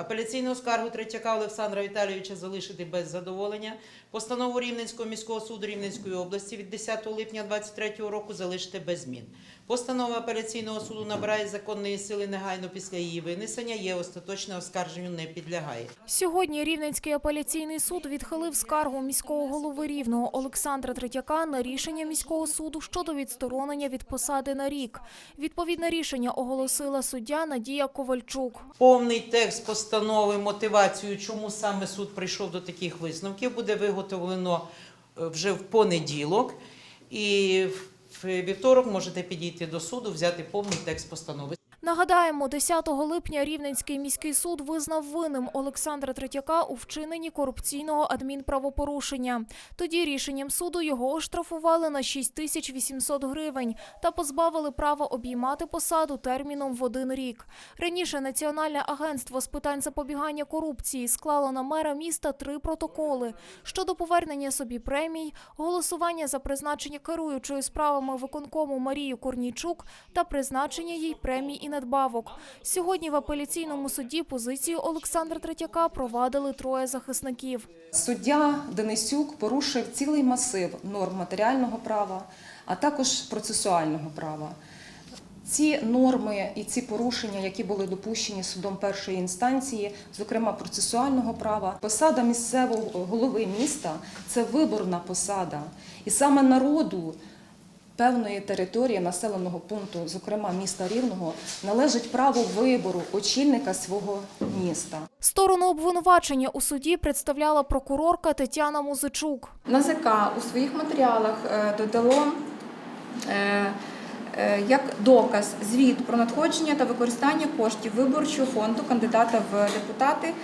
Апеляційну скаргу Третьяка Олександра Віталійовича залишити без задоволення. Постанову Рівненського міського суду Рівненської області від 10 липня 2023 року залишити без змін. Постанова апеляційного суду набирає законної сили негайно після її винесення, є остаточне оскарженню не підлягає. Сьогодні Рівненський апеляційний суд відхилив скаргу міського голови Рівного Олександра Третяка на рішення міського суду щодо відсторонення від посади на рік. Відповідне рішення оголосила суддя Надія Ковальчук. Повний текст постанови, мотивацію, чому саме суд прийшов до таких висновків, буде виготовлено е, вже в понеділок. І в вівторок можете підійти до суду, взяти повний текст постанови. Нагадаємо, 10 липня Рівненський міський суд визнав винним Олександра Третяка у вчиненні корупційного адмінправопорушення. Тоді рішенням суду його оштрафували на 6 тисяч 800 гривень та позбавили права обіймати посаду терміном в один рік. Раніше Національне агентство з питань запобігання корупції склало на мера міста три протоколи щодо повернення собі премій, голосування за призначення керуючої справами виконкому Марію Корнійчук та призначення їй премій надбавок. Сьогодні в апеляційному суді позицію Олександра Третяка провадили троє захисників. Суддя Денисюк порушив цілий масив норм матеріального права, а також процесуального права. Ці норми і ці порушення, які були допущені судом першої інстанції, зокрема процесуального права, посада місцевого голови міста це виборна посада, і саме народу. Певної території населеного пункту, зокрема міста Рівного, належить право вибору очільника свого міста. Сторону обвинувачення у суді представляла прокурорка Тетяна Музичук. НАЗК у своїх матеріалах е, додало е, е, як доказ звіт про надходження та використання коштів виборчого фонду кандидата в депутати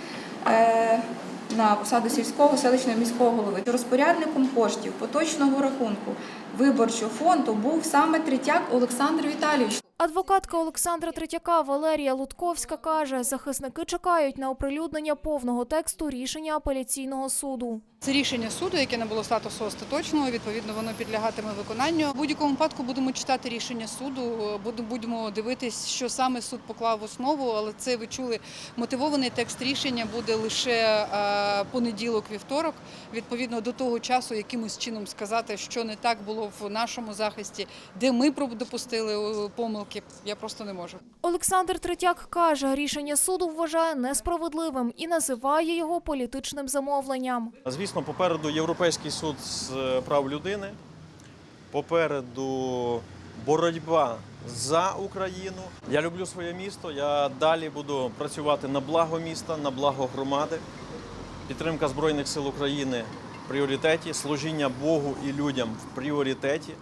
на посаду сільського селищного міського голови. Розпорядником коштів поточного рахунку виборчого фонду був саме Третяк Олександр Віталійович. Адвокатка Олександра Третяка Валерія Лутковська каже, захисники чекають на оприлюднення повного тексту рішення апеляційного суду. Це рішення суду, яке не було статусу остаточного. Відповідно, воно підлягатиме виконанню. В будь-якому випадку будемо читати рішення суду. Будемо дивитись, що саме суд поклав в основу. Але це ви чули мотивований текст рішення буде лише е, понеділок, вівторок. Відповідно до того часу, якимось чином сказати, що не так було в нашому захисті, де ми допустили е, помилки. Я просто не можу. Олександр Третяк каже, рішення суду вважає несправедливим і називає його політичним замовленням. Звісно, попереду Європейський суд з е, прав людини, попереду боротьба за Україну. Я люблю своє місто. Я далі буду працювати на благо міста, на благо громади. Підтримка Збройних сил України в пріоритеті, служіння Богу і людям в пріоритеті.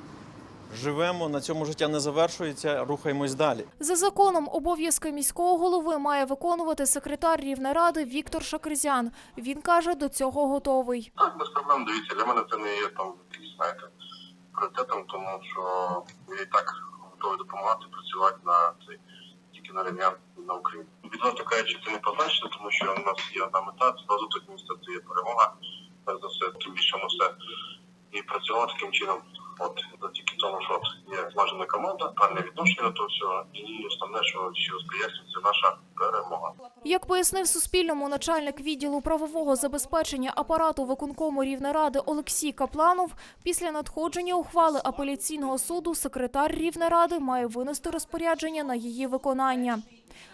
Живемо, на цьому життя не завершується, рухаємось далі. За законом обов'язки міського голови має виконувати секретар Рівнеради Віктор Шакризян. Він каже, до цього готовий. Так, без проблем. Дивіться, для мене це не є там якийсь, знаєте, пріоритетом, тому що я і так готовий допомагати працювати на цей тільки на рівня на Україні. Відверто кажучи, це не позначено, тому що у нас є одна мета, це розвиток міста, це є перемога. Перш за все, тим більше ми все і працювати таким чином. От завдяки тому, що є злажена команда, гарне відношення до всього, і основне, що ще раз це наша перемога. Як пояснив Суспільному начальник відділу правового забезпечення апарату виконкому Рівнеради Олексій Капланов, після надходження ухвали апеляційного суду секретар Рівнеради має винести розпорядження на її виконання.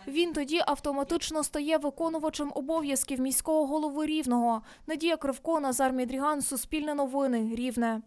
Він тоді автоматично стає виконувачем обов'язків міського голови Рівного. Надія Кривко, Назар Мідріган, Суспільне новини, Рівне.